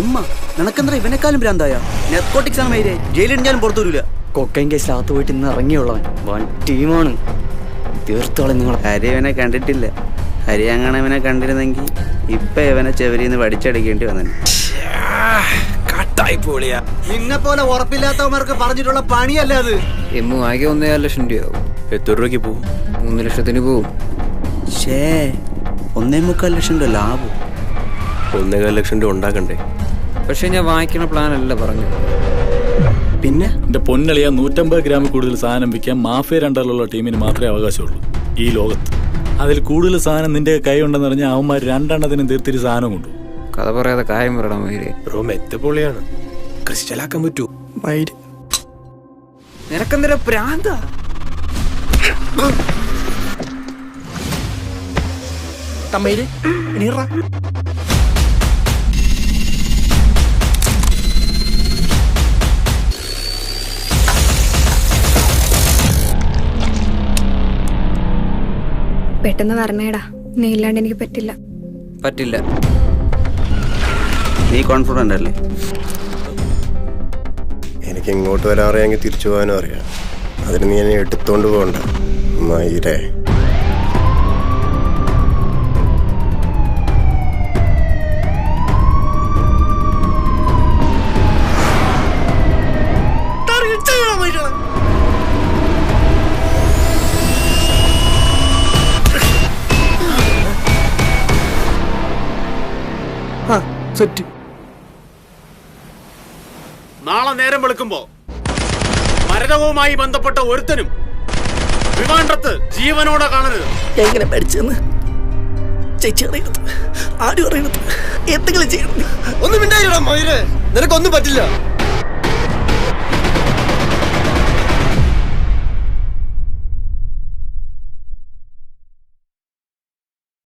Emma നിനക്കെന്താ ഇവനെക്കാളും ഭ്രാന്തായ? Narcotics ആണ് മൈരേ ജയിലിടിഞ്ഞാലും പുറത്തു വരില്ല കൊക്കൈൻ കേസിൽ അകത്ത് പോയിട്ട് ഇന്ന് ഇറങ്ങിയുള്ളവൻ. വൺ ടീമാണ്. തീർത്തോളം നിങ്ങൾ ഹരി ഇവനെ കണ്ടിട്ടില്ല. ഹരി അങ്ങനെ ഇവനെ കണ്ടിരുന്നെങ്കിൽ ഇപ്പൊ ഇവനെ ചെവരിന്ന് വടിച്ചടിക്കേണ്ടി വന്നു കട്ടായി പോളിയാ നിന്നെ പോലെ ഉറപ്പില്ലാത്തവന്മാർക്ക് പറഞ്ഞിട്ടുള്ള പണിയല്ല അത്? എമ്മു ആകെ ഒന്നേകാൽ ലക്ഷം രൂപയാവും. എത്ര രൂപയ്ക്ക് പോവും? മൂന്ന് ലക്ഷത്തിന് പോവും. ഷേ ഒന്നേ മുക്കാൽ ലക്ഷം രൂപ ലാഭം. ഒന്നേകാൽ ലക്ഷം രൂപ ഉണ്ടാക്കണ്ടേ? പക്ഷെ ഞാൻ വാങ്ങിക്കണ പ്ലാൻ അല്ല പറഞ്ഞു. പിന്നെ? എന്റെ പൊന്നളിയ നൂറ്റമ്പത് ഗ്രാമിൽ കൂടുതൽ സാധനം വിൽക്കാൻ മാഫിയ രണ്ടറിലുള്ള ടീമിന് മാത്രമേ അവകാശമുള്ളൂ. ഈ ലോകത്ത്. അതിൽ കൂടുതൽ സാധനം നിന്റെ കൈ ഉണ്ടെന്ന് പറഞ്ഞാൽ അവന്മാർ രണ്ടെണ്ണത്തിനും തീർത്തിരി സാധനം കൊണ്ടു കഥ പറയാതെ കാര്യം പറയണം ബ്രോ മെത്ത പൊളിയാണ്. ക്രിസ്റ്റലാക്കാൻ പറ്റൂ. നിനക്കെന്തര പ്രാന്ത? പെട്ടെന്ന് വരണേടാ നീ ഇല്ലാണ്ട് എനിക്ക് പറ്റില്ല. പറ്റില്ല. നീ കോൺഫിഡന്റ് അല്ലേ? എനിക്ക് ഇങ്ങോട്ട് വരാൻ അറിയാമെങ്കിൽ തിരിച്ചു പോകാനും അറിയാം. അതിന് നീ എന്നെ എടുത്തോണ്ട് പോകണ്ട. മയിരേ നാളെ നേരം വെളുക്കുമ്പോ മരണവുമായി ബന്ധപ്പെട്ട ഒരുത്തനും വിമാനത്ത് ജീവനോടെ കാണരുത്. എങ്ങനെ പഠിച്ചെന്ന് ചേച്ചി അറിയണത് ആരും അറിയണത്. എന്തെങ്കിലും ചെയ്യണം. ഒന്നും മയിരേ നിനക്കൊന്നും പറ്റില്ല.